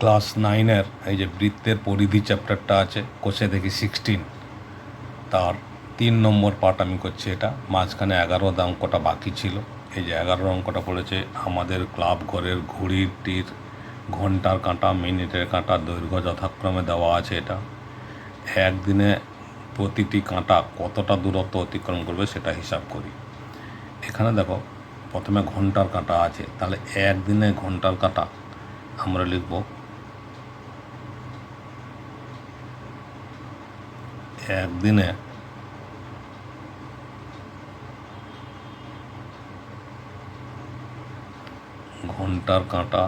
Class নাইনের এই যে বৃত্তের পরিধি চ্যাপ্টারটা আছে, কোষে দেখি সিক্সটিন তার তিন নম্বর পার্ট আমি করছি এটা, মাঝখানে এগারো অঙ্কটা বাকি ছিল। এই যে এগারো অঙ্কটা পড়েছে, আমাদের ক্লাব ঘরের ঘড়িটির ঘণ্টার কাঁটা, মিনিটের কাঁটা, দৈর্ঘ্য যথাক্রমে দেওয়া আছে এটা। একদিনে প্রতিটি কাঁটা কতটা দূরত্ব অতিক্রম করবে সেটা হিসাব করি। এখানে দেখো, প্রথমে ঘণ্টার কাঁটা আছে, তাহলে একদিনে ঘণ্টার কাঁটা আমরা লিখব একদিনে ঘণ্টার কাঁটা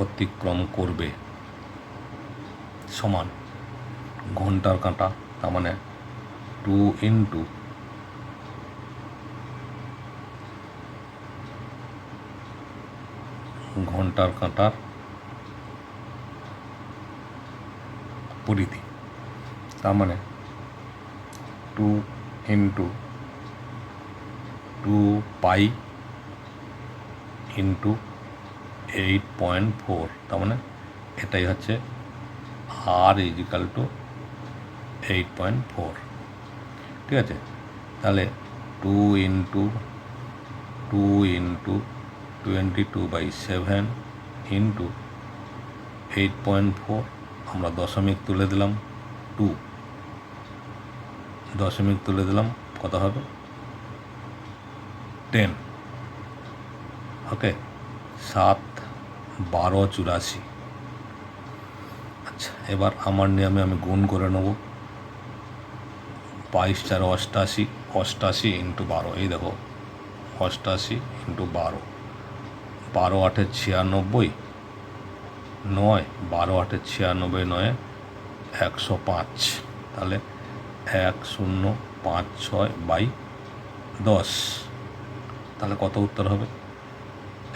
অতিক্রম করবে সমান ঘণ্টার কাঁটা তার মানে টু ইন্টু ঘণ্টার কাঁটার পরিধি তার মানে two into, two pi into eight point four. তার মানে এটাই হচ্ছে R equal to eight point four. ঠিক আছে? তাহলে two into two into twenty two by seven into eight point four আমরা দশমিক তুলে দিলাম টু। দশমিক তুলে দিলাম, কত হবে? টেন। ওকে, সাত, বারো, চুরাশি। আচ্ছা এবার আমার নিয়মে আমি গুণ করে নেব। বাইশ, চার, অষ্টাশি অষ্টাশি ইন্টু বারো। এই দেখো, অষ্টাশি ইন্টু বারো। বারো, আটে ছিয়ানব্বই নয়, বারো আটে ছিয়ানব্বই নয়, একশো পাঁচ। তাহলে এক শূন্য পাঁচ ছয় বাই দশ। তাহলে কত উত্তর হবে?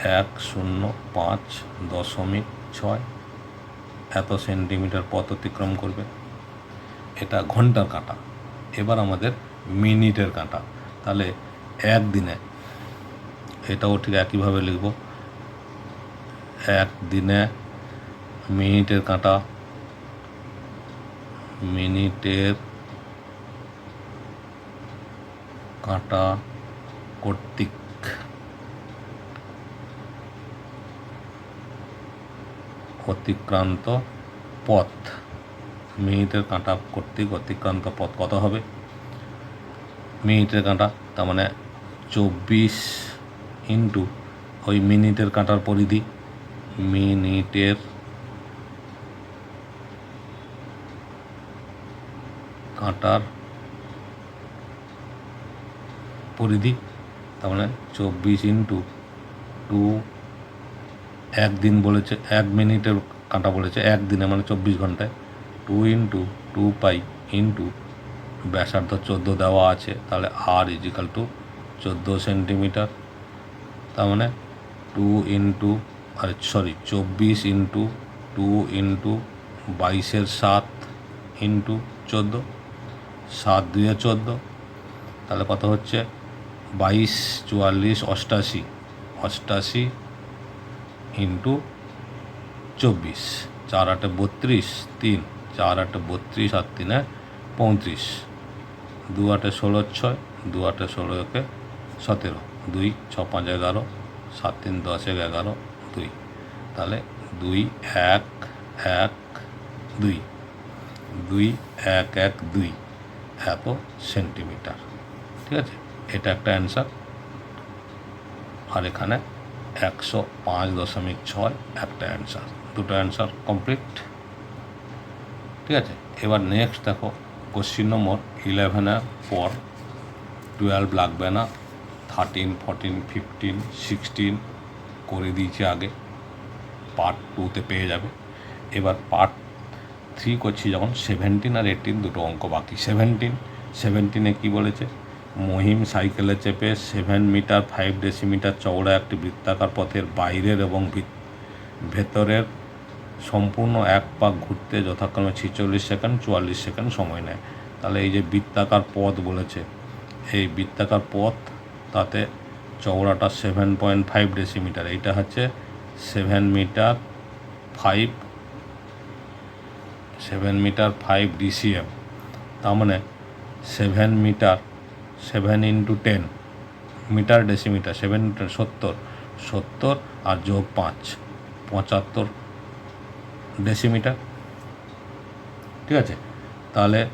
এক শূন্য পাঁচ দশমিক ছয়। এত সেন্টিমিটার পথ অতিক্রম করবে। এটা ঘণ্টার কাঁটা। এবার আমাদের মিনিটের কাঁটা। তাহলে একদিনে, এটাও ঠিক একইভাবে লিখব, একদিনে মিনিটের কাঁটা। মিনিটের কাঁটা কর্তৃক। অতিক্রান্ত পথ। মিনিটের কাঁটা কর্তৃক অতিক্রান্ত পথ কত হবে? মিনিটের কাঁটা, তার মানে চব্বিশ ইন্টু ওই মিনিটের কাঁটার পরিধি। মিনিটের কাঁটার পরিধি মানে চব্বিশ ইন্টু টু একদিন বলেছে, এক মিনিটের কাঁটা বলেছে একদিনে মানে চব্বিশ ঘন্টায়। Two into two pi into ব্যাসার্ধ চোদ্দ দেওয়া আছে, তাহলে আর ইজিক্যাল টু চোদ্দ সেন্টিমিটার। তার মানে টু ইন্টু, আর সরি, চব্বিশ ইন্টু টু ইন্টু বাইশের সাত ইন্টু চোদ্দ। সাত দুয়ে চোদ্দ। তাহলে কত হচ্ছে? বাইশ চুয়াল্লিশ অষ্টাশি। অষ্টাশি ইন্টু চব্বিশ। চার আটে বত্রিশ, তিন। চার আটে বত্রিশ আর তিনে পঁয়ত্রিশ। দু আটে ষোলো ছয়, দু আটে ষোলো একে সতেরো। দুই, ছ, পাঁচ, এগারো। সাত, তিন, দশ, এক, এগারো, দুই। তাহলে দুই, এক এক, দুই। দুই, এক এক, দুই। এত সেন্টিমিটার। ঠিক আছে? এটা একটা অ্যান্সার আর এখানে একশো পাঁচ দশমিক ছয় একটা অ্যান্সার দুটো অ্যান্সার কমপ্লিট ঠিক আছে? এবার নেক্সট দেখো কোশ্চিন নম্বর ইলেভেনের পর টুয়েলভ লাগবে না। থার্টিন ফোরটিন ফিফটিন সিক্সটিন করে দিয়েছে আগে। পার্ট টুতে পেয়ে যাবে। এবার পার্ট থ্রি করছি যখন সেভেন্টিন আর এইটিন দুটো অঙ্ক বাকি। সেভেন্টিন সেভেন্টিনে কী বলেছে? মহিম সাইকেলে চেপে সেভেন মিটার ফাইভ ডেসিমিটার চওড়া একটি বৃত্তাকার পথের বাইরের এবং ভিত- ভেতরের সম্পূর্ণ এক পাক ঘুরতে যথাক্রমে ছিচল্লিশ সেকেন্ড, চুয়াল্লিশ সেকেন্ড সময় নেয়। তাহলে এই যে বৃত্তাকার পথ বলেছে, এই বৃত্তাকার পথ, তাতে চওড়াটা সেভেন পয়েন্ট ফাইভ ডেসিমিটার এইটা হচ্ছে seven metre five seven metre five DCM. তার মানে seven metre, seven into ten metre decimetre, seven into সত্তর। সত্তর আর যোগ পাঁচ, পঁচাত্তর ডেসিমিটার। ঠিক আছে? তাহলে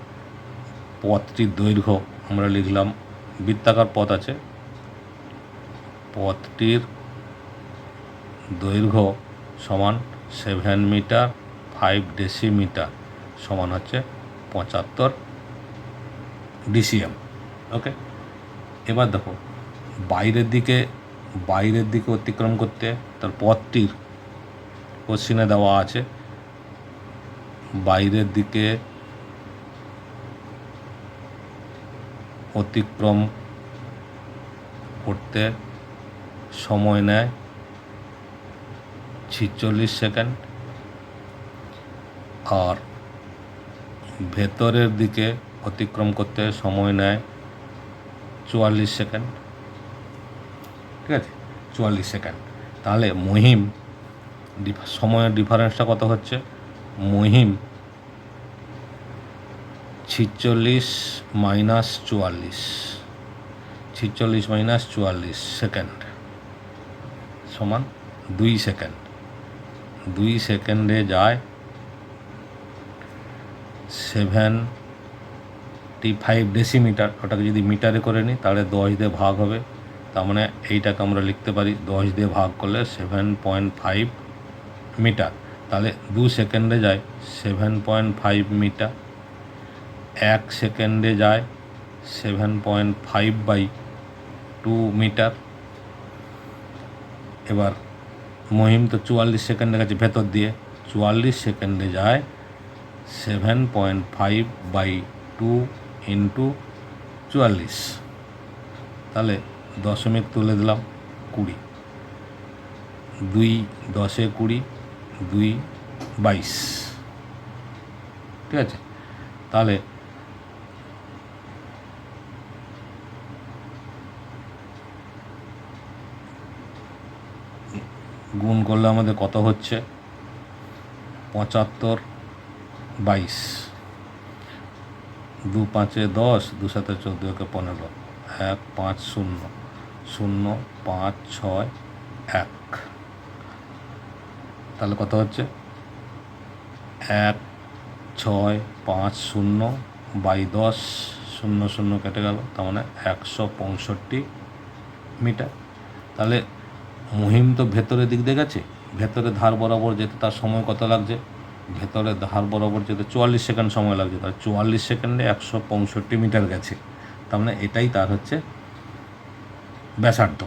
পথটির দৈর্ঘ্য আমরা লিখলাম, বৃত্তাকার পথ আছে। পথটির দৈর্ঘ্য সমান সেভেন মিটার ফাইভ ডেসিমিটার সমান হচ্ছে পঁচাত্তর ডিসিএম ওকে এবার দেখো, বাইরের দিকে বাইরের দিকে অতিক্রম করতে তার পথটির কোশ্চিনে দেওয়া আছে, বাইরের দিকে অতিক্রম করতে সময় নেয় ছিচল্লিশ সেকেন্ড আর ভেতরের দিকে অতিক্রম করতে সময় নেয় চুয়াল্লিশ সেকেন্ড। ঠিক আছে? চুয়াল্লিশ সেকেন্ড। তাহলে মহিম সময়ের ডিফারেন্সটা কত হচ্ছে? মহিম ছিচল্লিশ মাইনাস চুয়াল্লিশ। ছিচল্লিশ মাইনাস চুয়াল্লিশ সেকেন্ড সমান দুই সেকেন্ড। দুই সেকেন্ডে যায় সেভেন টি ফাইভ ডেসিমিটার, ওটাকে যদি মিটারে করে নিই, তাহলে দশ দিয়ে ভাগ হবে। তার মানে এইটাকে আমরা লিখতে পারি, দশ দিয়ে ভাগ করলে সেভেন পয়েন্ট ফাইভ মিটার। তাহলে দু সেকেন্ডে যায় সেভেন পয়েন্ট ফাইভ মিটার। এক সেকেন্ডে যায় seven point five by two metre. এবার মহিম তো চুয়াল্লিশ সেকেন্ডের কাছে ভেতর দিয়ে, চুয়াল্লিশ সেকেন্ডে যায় seven point five by two into চুয়াল্লিশ তাহলে দশমিক তুলে দিলাম কুড়ি। দুই দশে কুড়ি, দুই বাইশ। ঠিক আছে? তাহলে গুণ করলে আমাদের কত হচ্ছে? পঁচাত্তর বাইশ। দু পাঁচে দশ, দু সাথে চোদ্দ, একে পনেরো। এক, পাঁচ, শূন্য। শূন্য, পাঁচ, ছয়, এক। তাহলে কত হচ্ছে? এক, ছয়, পাঁচ, শূন্য, বাই দশ, শূন্য শূন্য কেটে গেল, তার মানে একশো পঁয়ষট্টি মিটার। তাহলে মুহিম তো ভেতরের দিক দিয়ে গেছে, ভেতরে ধার বরাবর যেতে তার সময় কত লাগছে? ভেতরে ধার বরাবর যেতে চুয়াল্লিশ সেকেন্ড সময় লাগছে তার চুয়াল্লিশ সেকেন্ডে একশো পঁয়ষট্টি মিটার গেছে। তার মানে এটাই তার হচ্ছে ব্যাসার্ধ।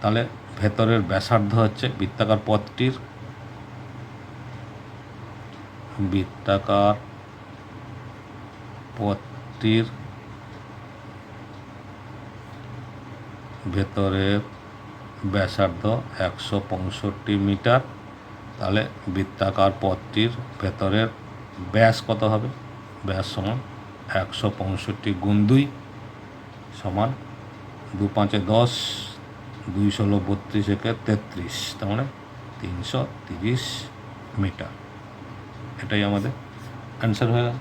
তাহলে ভেতরের ব্যাসার্ধ হচ্ছে বৃত্তাকার পথটির বৃত্তাকার পথটির ভেতরের ব্যাসার্ধ একশো পঁয়ষট্টি মিটার। তাহলে বৃত্তাকার পথটির ভেতরের ব্যাস কত হবে? ব্যাস সমান একশো পঁয়ষট্টি গুণ দুই সমান দু পাঁচে দশ, দুই ষোলো বত্রিশ একে তেত্রিশ, তার মানে তিনশো তিরিশ মিটার। এটাই আমাদের অ্যান্সার হয়ে গেল।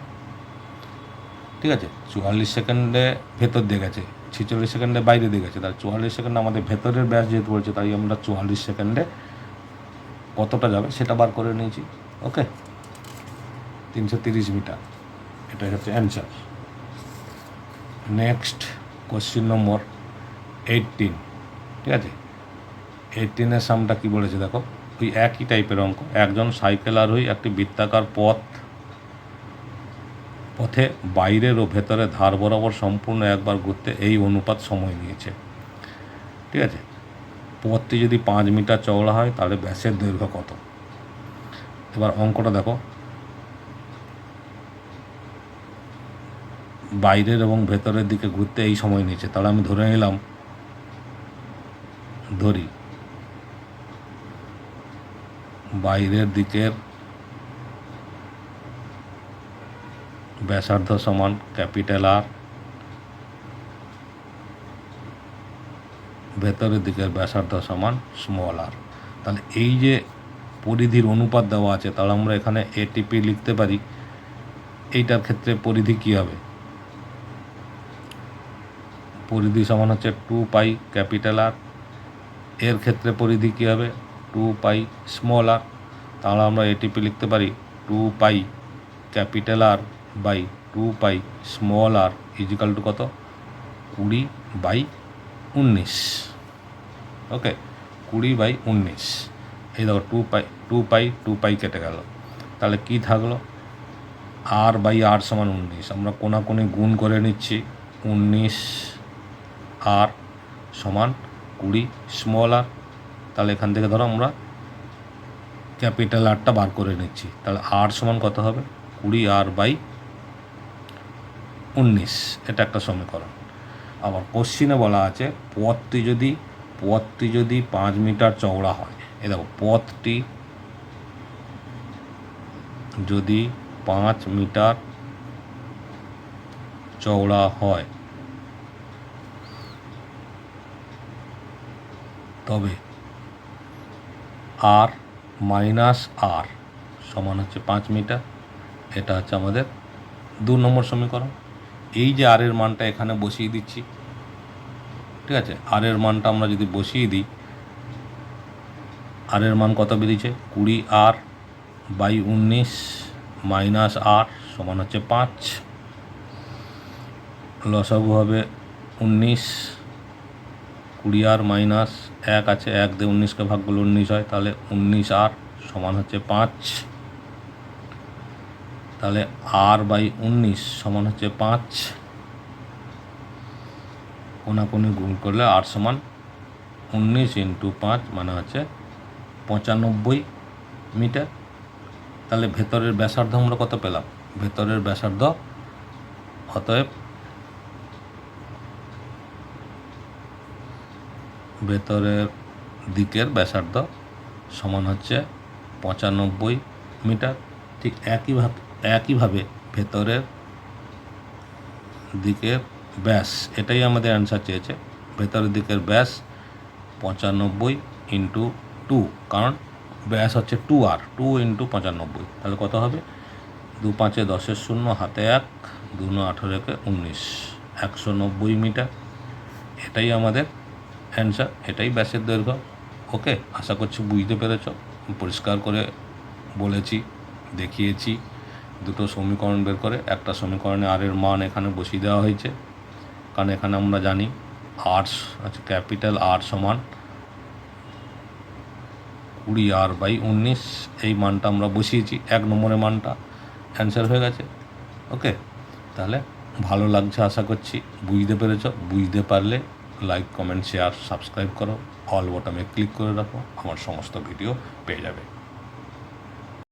ঠিক আছে, চুয়াল্লিশ সেকেন্ডে ভেতর দিয়ে গেছে, ছিচল্লিশ সেকেন্ডে বাইরে দিয়ে গেছে তার চুয়াল্লিশ সেকেন্ডে আমাদের ভেতরের ব্যাস যেহেতু বলছে, তাই আমরা চুয়াল্লিশ সেকেন্ডে কতটা যাবে সেটা বার করে নিয়েছি। ওকে? তিনশো তিরিশ মিটার। এটাই হচ্ছে answer next question number eighteen ঠিক আছে? এইটিনের সামটা কী বলেছে দেখো? ওই একই টাইপের অঙ্ক। একজন সাইকেল আরোহী একটি বৃত্তাকার পথ, পথে বাইরের ও ভেতরে ধার বরাবর সম্পূর্ণ একবার ঘুরতে এই অনুপাত সময় নিয়েছে। ঠিক আছে? পথটি যদি পাঁচ মিটার চওড়া হয়, তাহলে ব্যাসের দৈর্ঘ্য কত? এবার অঙ্কটা দেখো। বাইরের এবং ভেতরের দিকে ঘুরতে এই সময় নিয়েছে তাহলে আমি ধরে নিলাম, ধরি। বাইরের দিকের ব্যাসার্ধ সমান ক্যাপিটাল আর ভেতরের দিকের ব্যাসার্ধ সমান স্মল আর তাহলে এই যে পরিধির অনুপাত দেওয়া আছে, তাহলে আমরা এখানে এটিপি লিখতে পারি। এইটার ক্ষেত্রে পরিধি কী হবে? পরিধি সমান হচ্ছে টু পাই ক্যাপিটাল আর এর ক্ষেত্রে পরিধি কী হবে? টু পাই স্মল আর তাহলে আমরা এটিপি লিখতে পারি two pi capital R by two pi small R equal to কত? কুড়ি বাই উনিশ। ওকে, কুড়ি বাই উনিশ। এই দেখো two pi two pi two pi কেটে গেল। তাহলে কি থাকল? আর বাই আর সমান উনিশ। আমরা কোনাকুনি গুণ করে নিচ্ছি। উনিশ আর সমান কুড়ি স্মল আর তাহলে এখান থেকে ধরো আমরা ক্যাপিটাল আরটা বার করে নিচ্ছি। তাহলে আর সমান কত হবে? কুড়ি আর বাই উনিশ। এটা একটা সমীকরণ। আবার কোশ্চিনে বলা আছে, পথটি যদি পথটি যদি পাঁচ মিটার চওড়া হয়। এ দেখো, পথটি যদি পাঁচ মিটার চওড়া হয়, তবে আর মাইনাস আর সমান হচ্ছে পাঁচ মিটার। এটা হচ্ছে আমাদের দু নম্বর সমীকরণ। এই যে আর এর মানটা এখানে বসিয়ে দিচ্ছি, ঠিক আছে? আর এর মানটা আমরা যদি বসিয়ে দিই আর এর মান কত বেরিয়েছে? কুড়ি আর বাই উনিশ মাইনাস আর সমান হচ্ছে পাঁচ। লসাগু হবে উনিশ, কুড়ি আর মাইনাস এক আছে, এক দিয়ে উনিশকে ভাগ করলে উনিশ হয়, তাহলে উনিশ আর সমান হচ্ছে পাঁচ। তাহলে আর বাই উনিশ সমান হচ্ছে পাঁচ। কোনাকুনি গুণ করলে আর সমান উনিশ ইন্টু পাঁচ মানে হচ্ছে পঁচানব্বই মিটার। তাহলে ভেতরের ব্যাসার্ধ আমরা কত পেলাম? ভেতরের ব্যাসার্ধ অতএব ভেতরের দিকের ব্যাসার্ধ সমান হচ্ছে পঁচানব্বই মিটার। ঠিক একইভাবে একইভাবে ভেতরের দিকের ব্যাস, এটাই আমাদের অ্যান্সার চেয়েছে। ভেতরের দিকের ব্যাস পঁচানব্বই ইন্টু টু কারণ ব্যাস হচ্ছে টু আর টু ইন্টু পঁচানব্বই। তাহলে কত হবে? দু পাঁচে দশের শূন্য, হাতে এক, দু ন আঠেরো একে উনিশ। একশো নব্বই মিটার। এটাই আমাদের অ্যান্সার এটাই ব্যাসের দৈর্ঘ্য। ওকে আশা করছি বুঝতে পেরেছ। পরিষ্কার করে বলেছি, দেখিয়েছি। দুটো সমীকরণ বের করে। একটা সমীকরণে আর এর মান এখানে বসিয়ে দেওয়া হয়েছে। কারণ এখানে আমরা জানি আর্টস আচ্ছা ক্যাপিটাল আর সমান কুড়ি আর বাই উনিশ। এই মানটা আমরা বসিয়েছি। এক নম্বরের মানটা অ্যান্সার হয়ে গেছে। ওকে তাহলে ভালো লাগছে আশা করছি। বুঝতে পেরেছ? বুঝতে পারলে লাইক কমেন্ট শেয়ার সাবস্ক্রাইব করো। অল বটমে ক্লিক করে রাখো। আমার সমস্ত ভিডিও পেয়ে যাবে।